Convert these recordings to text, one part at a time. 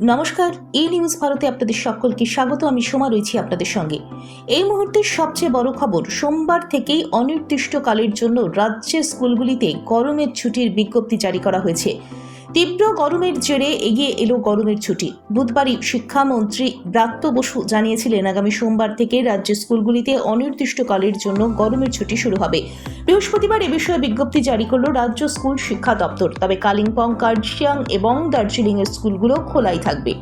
নমস্কার, এই নিউজ ভারতে আপনাদের সকলকে স্বাগত। আমি সোমা রয়েছি আপনাদের সঙ্গে। এই মুহূর্তের সবচেয়ে বড় খবর, সোমবার থেকেই অনির্দিষ্টকালের জন্য রাজ্যের স্কুলগুলিতে গরমের ছুটির বিজ্ঞপ্তি জারি করা হয়েছে। তীব্র গরমের জেরে এগিয়ে এলো গরমের ছুটি। বুধবারই শিক্ষামন্ত্রী ব্রাত্য বসু জানিয়েছিলেন, আগামী সোমবার থেকে রাজ্যের স্কুলগুলিতে অনির্দিষ্টকালের জন্য গরমের ছুটি শুরু হবে। বৃহস্পতিবার এ বিষয়ে বিজ্ঞপ্তি জারি করল রাজ্য স্কুল শিক্ষা দপ্তর। তবে কালিম্পং, কার্জিয়াং এবং দার্জিলিংয়ের স্কুলগুলো খোলাই থাকবে।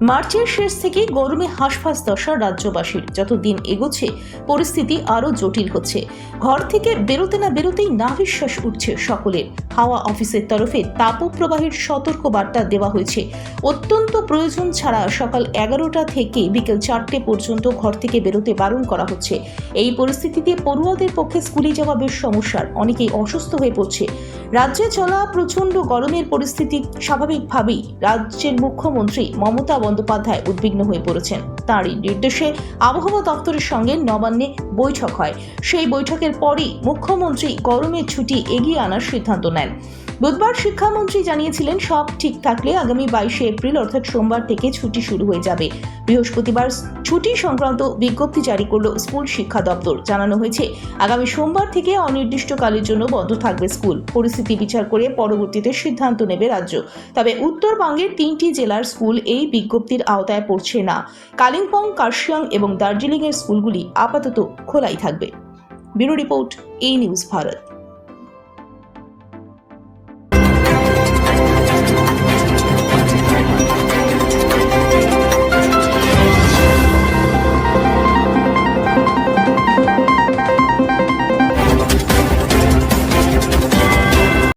মার্চের শেষ থেকে গরমে হাঁসফাঁস দশা রাজ্যবাসীর। যত দিন এগোচ্ছে, পরিস্থিতি আরও জটিল হচ্ছে। ঘর থেকে বেরোতে না বেরোতেই নাভিশ্বাস উঠছে সকলের। হাওয়া অফিসের তরফে তাপপ্রবাহের সতর্ক বার্তা দেওয়া হয়েছে। অত্যন্ত প্রয়োজন ছাড়া সকাল এগারোটা থেকে বিকেল চারটে পর্যন্ত ঘর থেকে বেরোতে বারণ করা হচ্ছে। এই পরিস্থিতিতে পড়ুয়াদের পক্ষে স্কুলে যাওয়া বেশ সমস্যার। অনেকেই অসুস্থ হয়ে পড়ছে। রাজ্যে চলা প্রচণ্ড গরমের পরিস্থিতি স্বাভাবিকভাবেই। রাজ্যের মুখ্যমন্ত্রী মমতা বন্দ্যোপাধ্যায় উদ্বিগ্ন হয়ে পড়েছেন। তাঁরই নির্দেশে আবহাওয়া দপ্তরের সঙ্গে নবান্নে বৈঠক হয়। সেই বৈঠকের পরই মুখ্যমন্ত্রী গরমের ছুটি এগিয়ে আনার সিদ্ধান্ত নেন। বুধবার শিক্ষামন্ত্রী জানিয়েছিলেন, সব ঠিক থাকলে আগামী বাইশে এপ্রিল, অর্থাৎ সোমবার থেকে ছুটি শুরু হয়ে যাবে। বৃহস্পতিবার ছুটি সংক্রান্ত বিজ্ঞপ্তি জারি করল স্কুল শিক্ষা দপ্তর। জানানো হয়েছে, আগামী সোমবার থেকে অনির্দিষ্টকালের জন্য বন্ধ থাকবে স্কুল। পরিস্থিতি বিচার করে পরবর্তীতে সিদ্ধান্ত নেবে রাজ্য। তবে উত্তরবঙ্গের তিনটি জেলার স্কুল এই বিজ্ঞপ্তির আওতায় পড়ছে না। কালিম্পং, কার্শিয়াং এবং দার্জিলিংয়ের স্কুলগুলি আপাতত খোলাই থাকবে। ব্যুরো রিপোর্ট এই নিউজ ভারত।